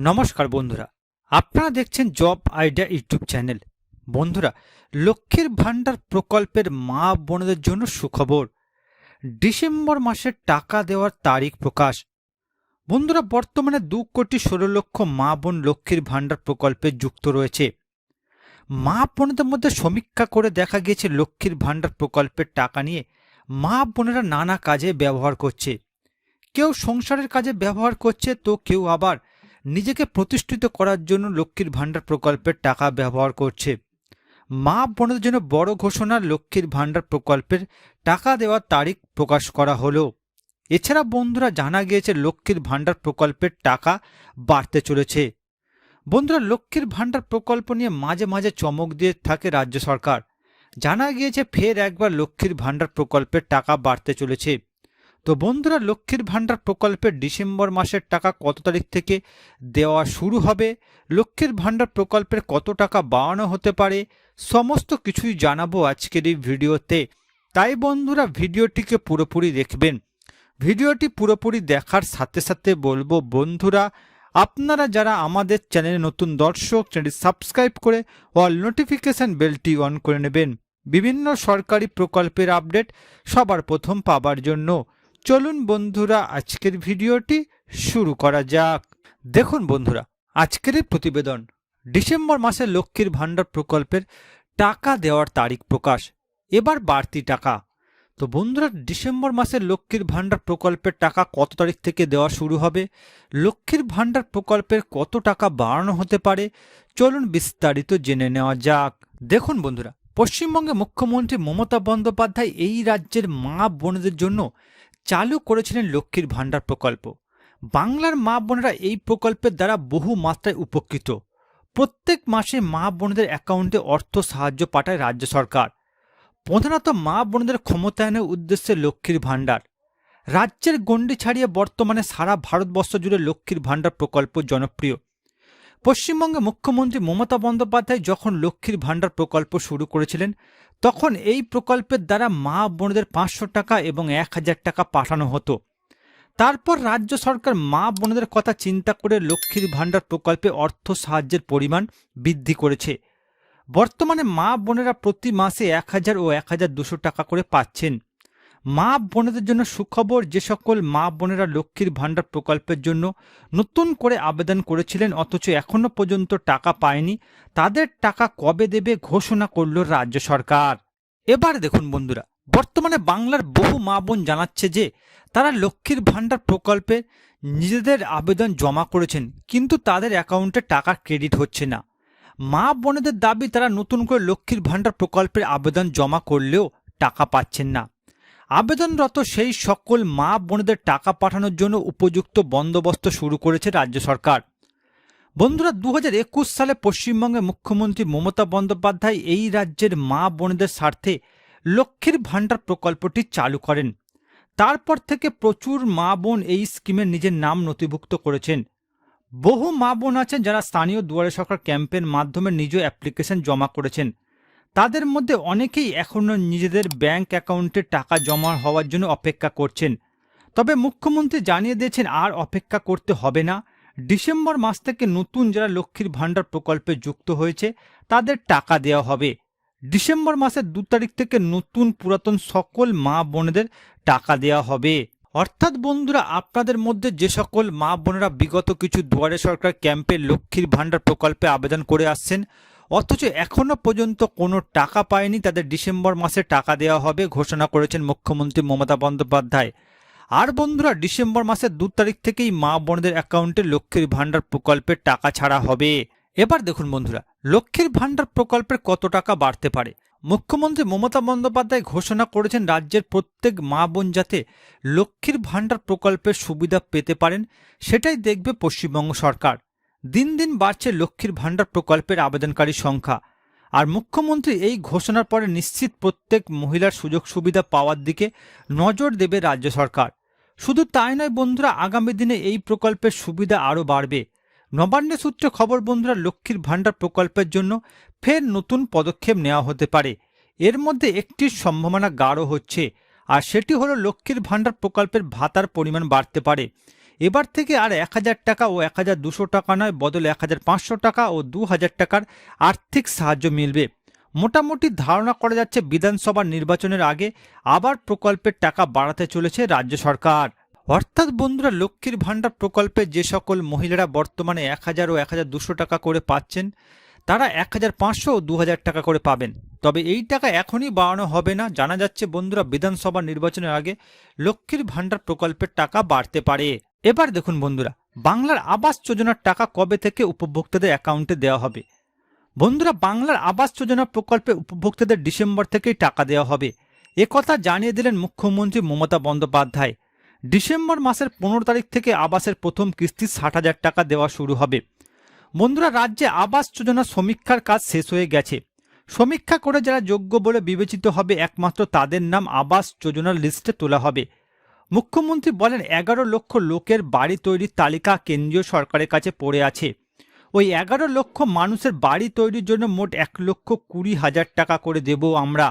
নমস্কার বন্ধুরা, আপনারা দেখছেন জব আইডিয়া ইউটিউব চ্যানেল। বন্ধুরা, লক্ষ্মীর ভাণ্ডার প্রকল্পের মা বোনদের জন্য সুখবর। ডিসেম্বর মাসে টাকা দেওয়ার তারিখ প্রকাশ। বন্ধুরা, বর্তমানে দু কোটি ষোলো লক্ষ মা বোন লক্ষ্মীর ভাণ্ডার প্রকল্পে যুক্ত রয়েছে। মা বোনদের মধ্যে সমীক্ষা করে দেখা গিয়েছে লক্ষ্মীর ভাণ্ডার প্রকল্পের টাকা নিয়ে মা বোনেরা নানা কাজে ব্যবহার করছে। কেউ সংসারের কাজে ব্যবহার করছে, তো কেউ আবার নিজেকে প্রতিষ্ঠিত করার জন্য লক্ষ্মীর ভাণ্ডার প্রকল্পের টাকা ব্যবহার করছে। মা বোনদের জন্য বড় ঘোষণা, লক্ষ্মীর ভাণ্ডার প্রকল্পের টাকা দেওয়ার তারিখ প্রকাশ করা হলো। এছাড়া বন্ধুরা জানা গিয়েছে, লক্ষ্মীর ভাণ্ডার প্রকল্পের টাকা বাড়তে চলেছে। বন্ধুরা, লক্ষ্মীর ভাণ্ডার প্রকল্প নিয়ে মাঝে মাঝে চমক দিয়ে থাকে রাজ্য সরকার। জানা গিয়েছে, ফের একবার লক্ষ্মীর ভাণ্ডার প্রকল্পের টাকা বাড়তে চলেছে। তো বন্ধুরা, লক্ষ্মীর ভাণ্ডার প্রকল্পের ডিসেম্বর মাসের টাকা কত তারিখ থেকে দেওয়া শুরু হবে? লক্ষ্মীর ভাণ্ডার প্রকল্পের কত টাকা বাড়ানো হতে পারে? সমস্ত কিছুই জানাব আজকের এই ভিডিওতে। তাই বন্ধুরা, ভিডিওটিকে পুরোপুরি দেখবেন। ভিডিওটি পুরোপুরি দেখার সাথে সাথে বলব, বন্ধুরা, আপনারা যারা আমাদের চ্যানেলে নতুন দর্শক, চ্যানেলটি সাবস্ক্রাইব করে অল নোটিফিকেশন বেলটি অন করে নেবেন। বিভিন্ন সরকারি প্রকল্পের আপডেট সবার প্রথম পাবার জন্য। চলুন বন্ধুরা, আজকের ভিডিওটি শুরু করা যাক। দেখুন বন্ধুরা, আজকের প্রতিবেদন, ডিসেম্বর মাসে লক্ষ্মীর ভাণ্ডার প্রকল্পের টাকা দেওয়ার তারিখ প্রকাশ। এবার বাড়তি টাকা। তো বন্ধুরা, ডিসেম্বর মাসে লক্ষ্মীর ভাণ্ডার প্রকল্পের টাকা কত তারিখ থেকে দেওয়া শুরু হবে? লক্ষ্মীর ভাণ্ডার প্রকল্পের কত টাকা বাড়ানো হতে পারে? চলুন বিস্তারিত জেনে নেওয়া যাক। দেখুন বন্ধুরা পশ্চিমবঙ্গে মুখ্যমন্ত্রী মমতা বন্দ্যোপাধ্যায় এই রাজ্যের মা বোনদের জন্য চালু করেছিলেন লক্ষ্মীর ভাণ্ডার প্রকল্প। বাংলার মা বোনেরা এই প্রকল্পের দ্বারা বহু মাত্রায় উপকৃত। প্রত্যেক মাসে মা বোনদের অ্যাকাউন্টে অর্থ সাহায্য পাঠায় রাজ্য সরকার। প্রধানত মা বোনদের ক্ষমতায়নের উদ্দেশ্যে লক্ষ্মীর ভাণ্ডার। রাজ্যের গণ্ডি ছাড়িয়ে বর্তমানে সারা ভারতবর্ষ জুড়ে লক্ষ্মীর ভাণ্ডার প্রকল্প জনপ্রিয়। পশ্চিমবঙ্গে মুখ্যমন্ত্রী মমতা বন্দ্যোপাধ্যায় যখন লক্ষ্মীর ভাণ্ডার প্রকল্প শুরু করেছিলেন তখন এই প্রকল্পের দ্বারা মা বোনদের পাঁচশো টাকা এবং এক হাজার টাকা পাঠানো হতো। তারপর রাজ্য সরকার মা বোনদের কথা চিন্তা করে লক্ষ্মীর ভাণ্ডার প্রকল্পে অর্থ সাহায্যের পরিমাণ বৃদ্ধি করেছে। বর্তমানে মা বোনেরা প্রতি মাসে এক হাজার ও এক হাজার দুশো টাকা করে পাচ্ছেন। মা বোনেদের জন্য সুখবর, যে সকল মা বোনেরা লক্ষ্মীর ভাণ্ডার প্রকল্পের জন্য নতুন করে আবেদন করেছিলেন, অথচ এখনও পর্যন্ত টাকা পায়নি, তাদের টাকা কবে দেবে ঘোষণা করল রাজ্য সরকার। এবার দেখুন বন্ধুরা, বর্তমানে বাংলার বহু মা বোন জানাচ্ছে যে, তারা লক্ষ্মীর ভাণ্ডার প্রকল্পে নিজেদের আবেদন জমা করেছেন, কিন্তু তাদের অ্যাকাউন্টে টাকা ক্রেডিট হচ্ছে না। মা বোনেদের দাবি, তারা নতুন করে লক্ষ্মীর ভাণ্ডার প্রকল্পের আবেদন জমা করলেও টাকা পাচ্ছেন না। আবেদনরত সেই সকল মা বোনদের টাকা পাঠানোর জন্য উপযুক্ত বন্দোবস্ত শুরু করেছে রাজ্য সরকার। বন্ধুরা দু হাজার একুশ সালে পশ্চিমবঙ্গের মুখ্যমন্ত্রী মমতা বন্দ্যোপাধ্যায় এই রাজ্যের মা বোনদের স্বার্থে লক্ষ্মীর ভাণ্ডার প্রকল্পটি চালু করেন। তারপর থেকে প্রচুর মা বোন এই স্কিমে নিজের নাম নথিভুক্ত করেছেন। বহু মা বোন আছেন যারা স্থানীয় দুয়ারে সরকার ক্যাম্পের মাধ্যমে নিজ অ্যাপ্লিকেশন জমা করেছেন। তাদের মধ্যে অনেকেই এখনও নিজেদের ব্যাংক অ্যাকাউন্টে টাকা জমা হওয়ার জন্য অপেক্ষা করছেন। তবে মুখ্যমন্ত্রী জানিয়ে দিয়েছেন আর অপেক্ষা করতে হবে না। ডিসেম্বর মাস থেকে নতুন যারা লক্ষ্মীর ভাণ্ডার প্রকল্পে যুক্ত হয়েছে, তাদের টাকা দেওয়া হবে। ডিসেম্বর মাসের দু তারিখ থেকে নতুন পুরাতন সকল মা বোনেদের টাকা দেওয়া হবে। অর্থাৎ বন্ধুরা, আপনাদের মধ্যে যে সকল মা বোনেরা বিগত কিছু দুয়ারে সরকার ক্যাম্পে লক্ষ্মীর ভাণ্ডার প্রকল্পে আবেদন করে আসছেন অথচ এখনও পর্যন্ত কোনো টাকা পায়নি তাদের ডিসেম্বর মাসে টাকা দেওয়া হবে ঘোষণা করেছেন মুখ্যমন্ত্রী মমতা বন্দ্যোপাধ্যায়। আর বন্ধুরা, ডিসেম্বর মাসের দু তারিখ থেকেই মা বোনদের অ্যাকাউন্টে লক্ষ্মীর ভাণ্ডার প্রকল্পের টাকা ছাড়া হবে। এবার দেখুন বন্ধুরা, লক্ষ্মীর ভাণ্ডার প্রকল্পের কত টাকা বাড়তে পারে? মুখ্যমন্ত্রী মমতা বন্দ্যোপাধ্যায় ঘোষণা করেছেন রাজ্যের প্রত্যেক মা বোন যাতে লক্ষ্মীর ভাণ্ডার প্রকল্পের সুবিধা পেতে পারেন, সেটাই দেখবে পশ্চিমবঙ্গ সরকার। দিন দিন বাড়ছে লক্ষ্মীর ভাণ্ডার প্রকল্পের আবেদনকারী সংখ্যা। আর মুখ্যমন্ত্রী এই ঘোষণার পরে নিশ্চিত প্রত্যেক মহিলার সুযোগ সুবিধা পাওয়ার দিকে নজর দেবে রাজ্য সরকার। শুধু তাই নয় বন্ধুরা, আগামী দিনে এই প্রকল্পের সুবিধা আরও বাড়বে। নবান্ন সূত্রে খবর বন্ধুরা, লক্ষ্মীর ভাণ্ডার প্রকল্পের জন্য ফের নতুন পদক্ষেপ নেওয়া হতে পারে। এর মধ্যে একটির সম্ভাবনা গাঢ় হচ্ছে, আর সেটি হলো লক্ষ্মীর ভাণ্ডার প্রকল্পের ভাতার পরিমাণ বাড়তে পারে। এবার থেকে আর এক হাজার টাকা ও এক হাজার দুশো টাকা নয়, বদলে এক হাজার পাঁচশো টাকা ও দু হাজার টাকার আর্থিক সাহায্য মিলবে। মোটামুটি ধারণা করা যাচ্ছে বিধানসভা নির্বাচনের আগে আবার প্রকল্পের টাকা বাড়াতে চলেছে রাজ্য সরকার। অর্থাৎ বন্ধুরা, লক্ষ্মীর ভাণ্ডার প্রকল্পে যে সকল মহিলারা বর্তমানে এক হাজার ও এক হাজার দুশো টাকা করে পাচ্ছেন, তারা এক হাজার পাঁচশো ও দু হাজার টাকা করে পাবেন। তবে এই টাকা এখনই বাড়ানো হবে না, জানা যাচ্ছে বন্ধুরা, বিধানসভা নির্বাচনের আগে লক্ষ্মীর ভাণ্ডার প্রকল্পের টাকা বাড়তে পারে। এবার দেখুন বন্ধুরা, বাংলার আবাস যোজনার টাকা কবে থেকে উপভোক্তাদের অ্যাকাউন্টে দেওয়া হবে? বন্ধুরা, বাংলার আবাস যোজনা প্রকল্পে উপভোক্তাদের ডিসেম্বর থেকেই টাকা দেওয়া হবে। একথা জানিয়ে দিলেন মুখ্যমন্ত্রী মমতা বন্দ্যোপাধ্যায়। ডিসেম্বর মাসের পনেরো তারিখ থেকে আবাসের প্রথম কিস্তি ষাট হাজার টাকা দেওয়া শুরু হবে। বন্ধুরা, রাজ্যে আবাস যোজনা সমীক্ষার কাজ শেষ হয়ে গেছে। সমীক্ষা করে যারা যোগ্য বলে বিবেচিত হবে, একমাত্র তাদের নাম আবাস যোজনার লিস্টে তোলা হবে। মুখ্যমন্ত্রী বলেন, এগারো লক্ষ লোকের বাড়ি তৈরির তালিকা কেন্দ্রীয় সরকারের কাছে পড়ে আছে। ওই এগারো লক্ষ মানুষের বাড়ি তৈরির জন্য মোট এক লক্ষ কুড়ি হাজার টাকা করে দেব আমরা।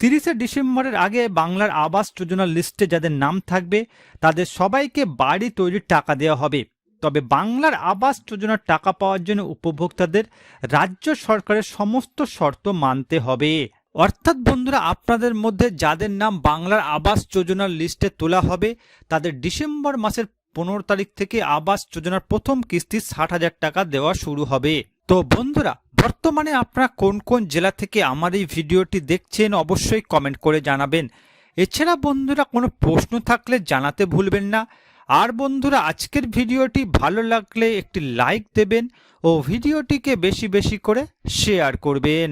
তিরিশে ডিসেম্বরের আগে বাংলার আবাস যোজনার লিস্টে যাদের নাম থাকবে, তাদের সবাইকে বাড়ি তৈরির টাকা দেওয়া হবে। তবে বাংলার আবাস যোজনার টাকা পাওয়ার জন্য উপভোক্তাদের রাজ্য সরকারের সমস্ত শর্ত মানতে হবে। অর্থাৎ বন্ধুরা, আপনাদের মধ্যে যাদের নাম বাংলার আবাস যোজনার লিস্টে তোলা হবে, তাদের ডিসেম্বর মাসের পনেরো তারিখ থেকে আবাস যোজনার প্রথম কিস্তি ষাট হাজার টাকা দেওয়া শুরু হবে। তো বন্ধুরা, বর্তমানে আপনারা কোন কোন জেলা থেকে আমার এই ভিডিওটি দেখছেন অবশ্যই কমেন্ট করে জানাবেন। এছাড়া বন্ধুরা, কোনো প্রশ্ন থাকলে জানাতে ভুলবেন না। আর বন্ধুরা, আজকের ভিডিওটি ভালো লাগলে একটি লাইক দেবেন ও ভিডিওটিকে বেশি বেশি করে শেয়ার করবেন।